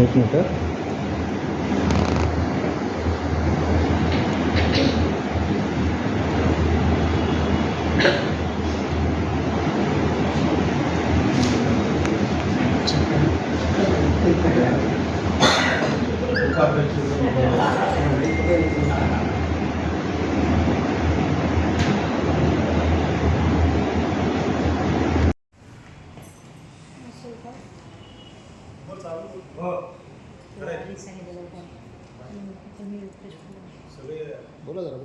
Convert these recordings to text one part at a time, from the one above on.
एक मिनिट. बोला जरा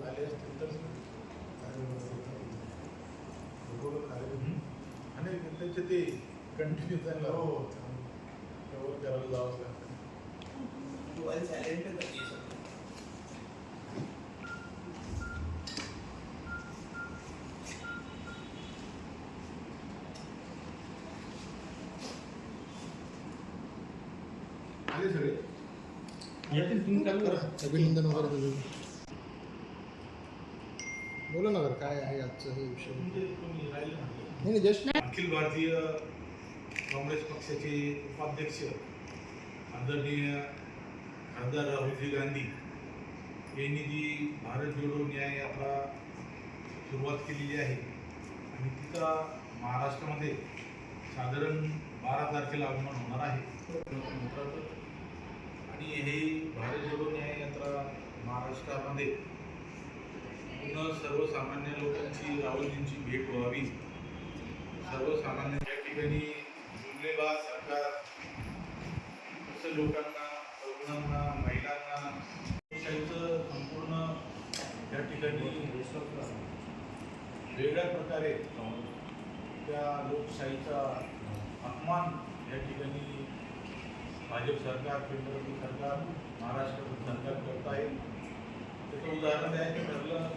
आणि त्यांचे ते कंटिन्यू त्यांना हो कवर करायला जावंच लागतं आले सगळे येतील तुम्ही चालू करा अभिनंदन वगैरे तुझं बोला ना काय आहे आजचं हे विषय? म्हणजे नाही जस्ट अखिल भारतीय काँग्रेस पक्षाचे उपाध्यक्ष आदरणीय खासदार राहुलजी गांधी यांनी जी भारत जोडो न्याय यात्रा सुरुवात केलेली आहे आणि तिचा महाराष्ट्रामध्ये साधारण बारा तारखेला आगमन होणार आहे. आणि हे भारत जोडो न्याय यात्रा महाराष्ट्रामध्ये सर्वसामान्य लोकांची राहुलजींची भेट व्हावी. सर्वसामान्य या ठिकाणी जुमलेबाज सरकार असं लोकांना तरुणांना महिलांना त्यांचं संपूर्ण या ठिकाणी वेगळ्या प्रकारे त्या लोकशाहीचा अपमान या ठिकाणी भाजप सरकार केंद्र सरकार महाराष्ट्र सरकार करत आहे त्याचं उदाहरण द्यायचं ठरलं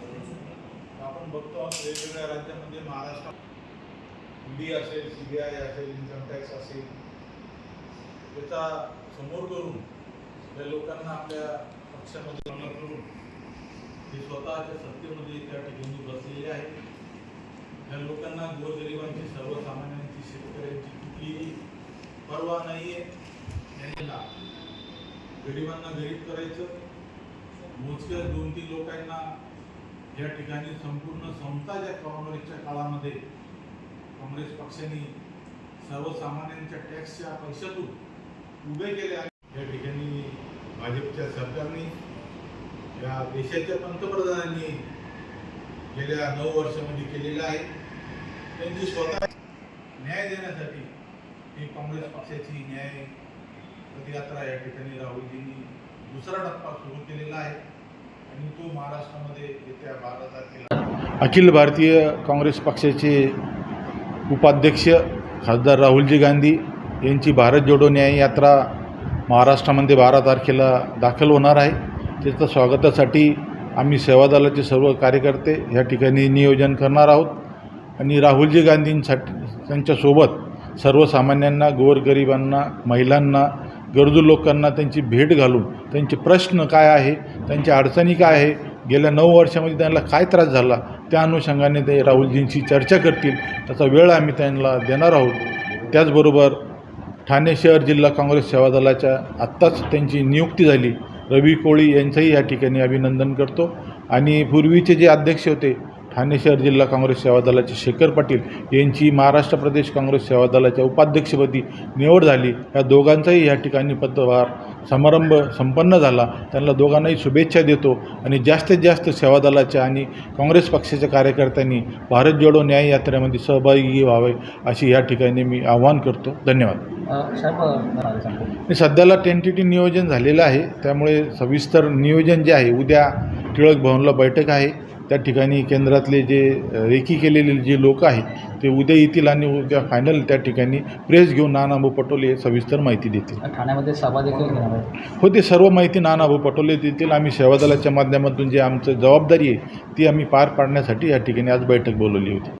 आपण बघतो वेगवेगळ्या राज्यामध्ये महाराष्ट्रात ईडी असेल सी बी आय असेल इन्कम टॅक्स असेल त्याचा समोर करून त्या लोकांना आपल्या पक्षामध्ये करून ते स्वतःच्या सत्तेमध्ये त्या ठिकाणी बसलेले आहेत त्या लोकांना गोरगरिबांची सर्वसामान्यांची शेतकऱ्यांची कुठलीही पर्वा नाही आहे त्यांना गरिबांना गरीब करायचं मोजक्या दोन तीन लोकांना या ठिकाणी संपूर्ण संस्थाच्या काँग्रेसच्या काळामध्ये काँग्रेस पक्षाने सर्वसामान्यांच्या टॅक्सच्या पैशातून उभे केले आहे या ठिकाणी भाजपच्या सरकारने या देशाच्या पंतप्रधानांनी गेल्या नऊ वर्षामध्ये केलेलं आहे. त्यांची स्वतः न्याय देण्यासाठी ही काँग्रेस पक्षाची न्याय पदयात्रा या ठिकाणी राहुलजींनी दुसरा टप्पा सुरू केलेला आहे आणि तो महाराष्ट्रामध्ये येत्या बारा तारखेला. अखिल भारतीय काँग्रेस पक्षाचे उपाध्यक्ष खासदार राहुलजी गांधी यांची भारत जोडो न्याय यात्रा महाराष्ट्रामध्ये बारा तारखेला दाखल होणार आहे. त्याच्या स्वागतासाठी आम्ही सेवादलाचे सर्व कार्यकर्ते या ठिकाणी नियोजन करणार आहोत. आणि राहुलजी गांधींसाठी त्यांच्यासोबत सर्वसामान्यांना गोरगरिबांना महिलांना गरजू लोकांना त्यांची भेट घालून त्यांचे प्रश्न काय आहे त्यांच्या अडचणी काय आहे गेल्या नऊ वर्षामध्ये त्यांना काय त्रास झाला त्या अनुषंगाने ते राहुलजींशी चर्चा करतील त्याचा वेळ आम्ही त्यांना देणार आहोत. त्याचबरोबर ठाणे शहर जिल्हा काँग्रेस सेवा दलाच्या आत्ताच त्यांची नियुक्ती झाली. रवी कोळी यांचंही या ठिकाणी अभिनंदन करतो. आणि पूर्वीचे जे अध्यक्ष होते ठाणे शहर जिल्हा काँग्रेस सेवा दलाचे शेखर पाटील यांची महाराष्ट्र प्रदेश काँग्रेस सेवा दलाच्या उपाध्यक्षपदी निवड झाली. या दोघांचाही या ठिकाणी पदभार समारंभ संपन्न झाला. त्यांना दोघांनाही शुभेच्छा देतो आणि जास्तीत जास्त सेवा दलाच्या आणि काँग्रेस पक्षाच्या कार्यकर्त्यांनी भारत जोडो न्याय यात्रेमध्ये सहभागी व्हावे अशी या ठिकाणी मी आवाहन करतो. धन्यवाद. साहेब सध्याला टेंटेटिव्ह नियोजन झालेलं आहे. त्यामुळे सविस्तर नियोजन जे आहे उद्या टिळक भवनला बैठक आहे. त्या ठिकाणी केंद्रातले जे रेकी केलेले जे लोक आहेत ते उद्या येतील आणि उद्या फायनल त्या ठिकाणी प्रेस घेऊन नानाभाऊ पटोले सविस्तर माहिती देतील. ठाण्यामध्ये सभा देखील हो ते सर्व माहिती नानाभाऊ पटोले देतील. आम्ही सेवादलाच्या माध्यमातून जे आमचं जबाबदारी आहे ती आम्ही पार पाडण्यासाठी या ठिकाणी आज बैठक बोलवली होती.